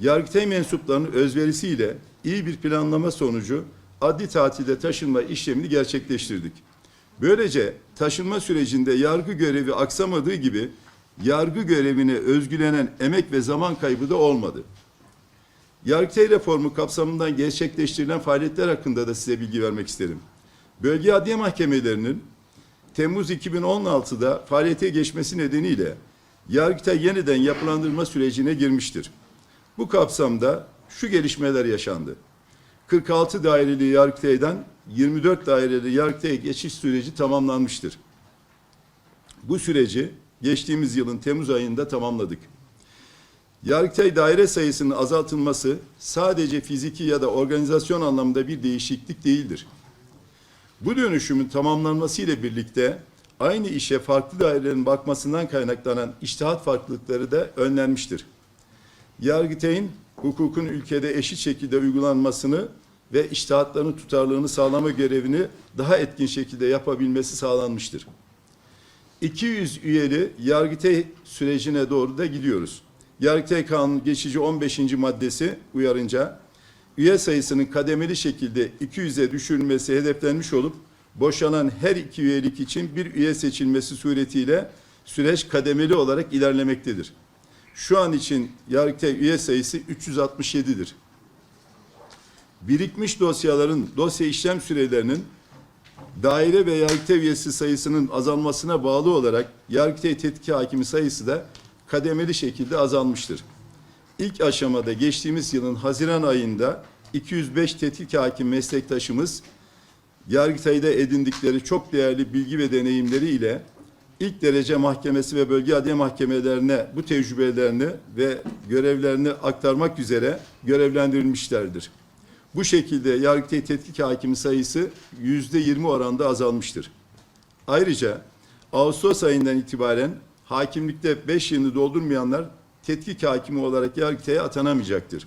Yargıtay mensuplarının özverisiyle iyi bir planlama sonucu adli tatilde taşınma işlemini gerçekleştirdik. Böylece taşınma sürecinde yargı görevi aksamadığı gibi yargı görevine özgülenen emek ve zaman kaybı da olmadı. Yargıtay reformu kapsamından gerçekleştirilen faaliyetler hakkında da size bilgi vermek isterim. Bölge Adliye Mahkemelerinin Temmuz 2016'da faaliyete geçmesi nedeniyle Yargıtay yeniden yapılandırma sürecine girmiştir. Bu kapsamda şu gelişmeler yaşandı. 46 daireli Yargıtay'dan 24 daireli Yargıtay'a geçiş süreci tamamlanmıştır. Bu süreci geçtiğimiz yılın Temmuz ayında tamamladık. Yargıtay daire sayısının azaltılması sadece fiziki ya da organizasyon anlamında bir değişiklik değildir. Bu dönüşümün tamamlanması ile birlikte aynı işe farklı dairelerin bakmasından kaynaklanan iştihat farklılıkları da önlenmiştir. Yargıtay'ın hukukun ülkede eşit şekilde uygulanmasını ve iştihatların tutarlılığını sağlama görevini daha etkin şekilde yapabilmesi sağlanmıştır. 200 üyeli Yargıtay sürecine doğru da gidiyoruz. Yargıtay Kanunu geçici 15. maddesi uyarınca üye sayısının kademeli şekilde 200'e düşürülmesi hedeflenmiş olup boşanan her iki üyelik için bir üye seçilmesi suretiyle süreç kademeli olarak ilerlemektedir. Şu an için Yargıtay üye sayısı 367'dir. Birikmiş dosyaların dosya işlem sürelerinin daire ve Yargıtay üyesi sayısının azalmasına bağlı olarak Yargıtay tetkik hakimi sayısı da kademeli şekilde azalmıştır. İlk aşamada geçtiğimiz yılın Haziran ayında 205 tetkik hakim meslektaşımız Yargıtay'da edindikleri çok değerli bilgi ve deneyimleri ile ilk derece mahkemesi ve bölge adliye mahkemelerine bu tecrübelerini ve görevlerini aktarmak üzere görevlendirilmişlerdir. Bu şekilde Yargıtay tetkik hakimi sayısı yüzde yirmi oranda azalmıştır. Ayrıca Ağustos ayından itibaren hakimlikte 5 yılını doldurmayanlar tetkik hakimi olarak Yargıtay'a atanamayacaktır.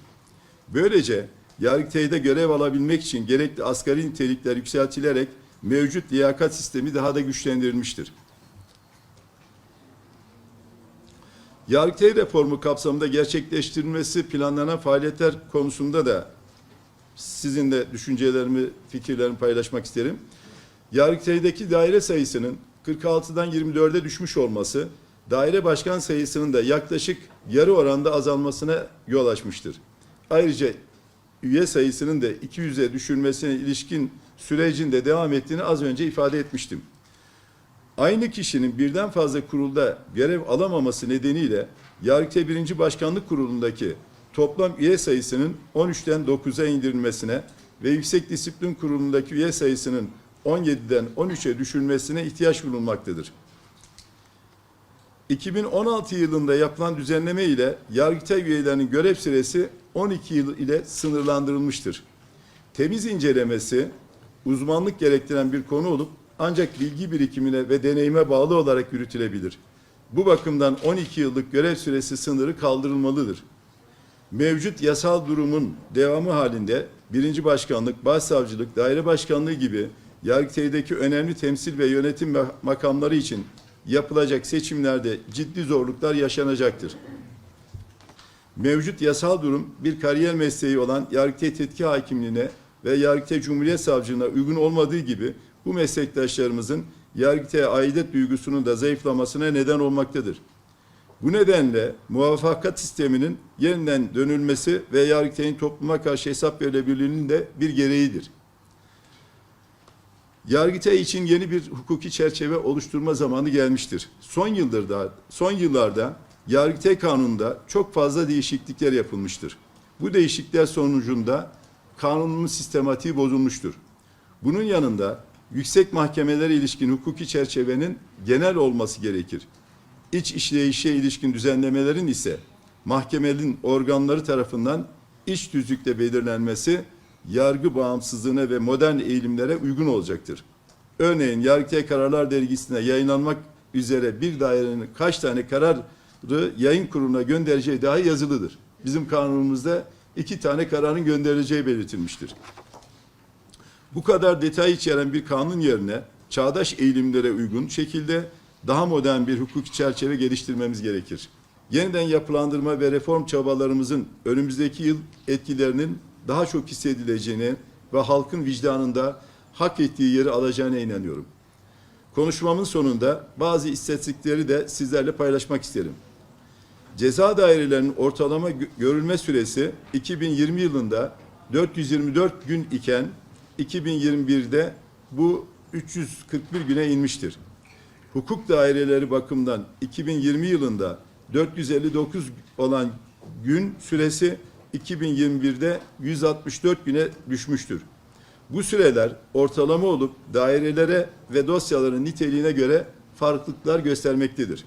Böylece Yargıtay'da görev alabilmek için gerekli asgari nitelikler yükseltilerek mevcut liyakat sistemi daha da güçlendirilmiştir. Yargıtay reformu kapsamında gerçekleştirilmesi planlanan faaliyetler konusunda da sizinle düşüncelerimi, fikirlerimi paylaşmak isterim. Yargıtay'daki daire sayısının 46'dan 24'e düşmüş olması, daire başkan sayısının da yaklaşık yarı oranda azalmasına yol açmıştır. Ayrıca üye sayısının da 200'e düşürmesine ilişkin sürecin de devam ettiğini az önce ifade etmiştim. Aynı kişinin birden fazla kurulda görev alamaması nedeniyle Yargıtay 1. Başkanlık Kurulu'ndaki toplam üye sayısının 13'ten 9'a indirilmesine ve Yüksek Disiplin Kurulu'ndaki üye sayısının 17'den 13'e düşürülmesine ihtiyaç bulunmaktadır. 2016 yılında yapılan düzenleme ile Yargıtay üyelerinin görev süresi 12 yıl ile sınırlandırılmıştır. Temiz incelemesi uzmanlık gerektiren bir konu olup ancak bilgi birikimine ve deneyime bağlı olarak yürütülebilir. Bu bakımdan 12 yıllık görev süresi sınırı kaldırılmalıdır. Mevcut yasal durumun devamı halinde birinci başkanlık, başsavcılık, daire başkanlığı gibi Yargıtay'daki önemli temsil ve yönetim makamları için yapılacak seçimlerde ciddi zorluklar yaşanacaktır. Mevcut yasal durum bir kariyer mesleği olan Yargıtay Tetkik Hakimliğine ve Yargıtay Cumhuriyet Savcılığına uygun olmadığı gibi bu meslektaşlarımızın Yargıtay'a aidet duygusunun da zayıflamasına neden olmaktadır. Bu nedenle muvaffakat sisteminin yeniden dönülmesi ve Yargıtay'ın topluma karşı hesap verilebilirliğinin de bir gereğidir. Yargıtay için yeni bir hukuki çerçeve oluşturma zamanı gelmiştir. Son yıllarda, son yıllarda Yargıtay Kanunu'nda çok fazla değişiklikler yapılmıştır. Bu değişiklikler sonucunda kanunun sistematiği bozulmuştur. Bunun yanında yüksek mahkemelere ilişkin hukuki çerçevenin genel olması gerekir. İç işleyişe ilişkin düzenlemelerin ise mahkemenin organları tarafından iç düzlükte belirlenmesi yargı bağımsızlığına ve modern eğilimlere uygun olacaktır. Örneğin Yargıtay Kararlar Dergisi'ne yayınlanmak üzere bir dairenin kaç tane kararı yayın kuruluna göndereceği dahi yazılıdır. Bizim kanunumuzda iki tane kararın gönderileceği belirtilmiştir. Bu kadar detay içeren bir kanun yerine çağdaş eğilimlere uygun şekilde daha modern bir hukuk çerçeve geliştirmemiz gerekir. Yeniden yapılandırma ve reform çabalarımızın önümüzdeki yıl etkilerinin daha çok hissedileceğine ve halkın vicdanında hak ettiği yeri alacağına inanıyorum. Konuşmamın sonunda bazı istatistikleri de sizlerle paylaşmak isterim. Ceza dairelerinin ortalama gö- görülme süresi 2020 yılında 424 gün iken 2021'de bu 341 güne inmiştir. Hukuk daireleri bakımından 2020 yılında 459 olan gün süresi 2021'de 164 güne düşmüştür. Bu süreler ortalama olup dairelere ve dosyaların niteliğine göre farklılıklar göstermektedir.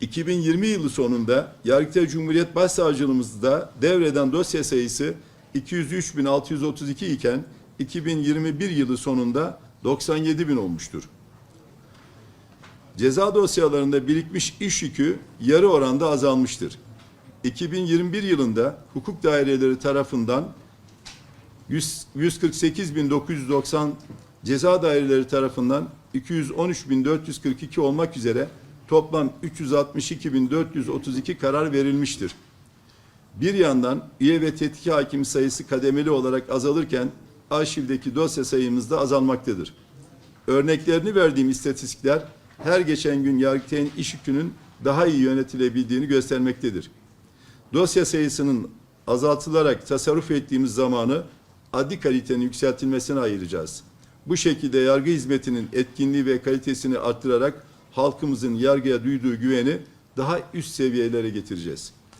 2020 yılı sonunda Yargıtay Cumhuriyet Başsavcılığımızda devreden dosya sayısı 203.632 iken 2021 yılı sonunda 97.000 olmuştur. Ceza dosyalarında birikmiş iş yükü yarı oranda azalmıştır. 2021 yılında hukuk daireleri tarafından 100 148.990 ceza daireleri tarafından 213.442 olmak üzere toplam 362.432 karar verilmiştir. Bir yandan üye ve tetkik hakimi sayısı kademeli olarak azalırken arşivdeki dosya sayımız da azalmaktadır. Örneklerini verdiğim istatistikler her geçen gün Yargıtay'ın iş yükünün daha iyi yönetilebildiğini göstermektedir. Dosya sayısının azaltılarak tasarruf ettiğimiz zamanı adli kalitenin yükseltilmesine ayıracağız. Bu şekilde yargı hizmetinin etkinliği ve kalitesini arttırarak halkımızın yargıya duyduğu güveni daha üst seviyelere getireceğiz.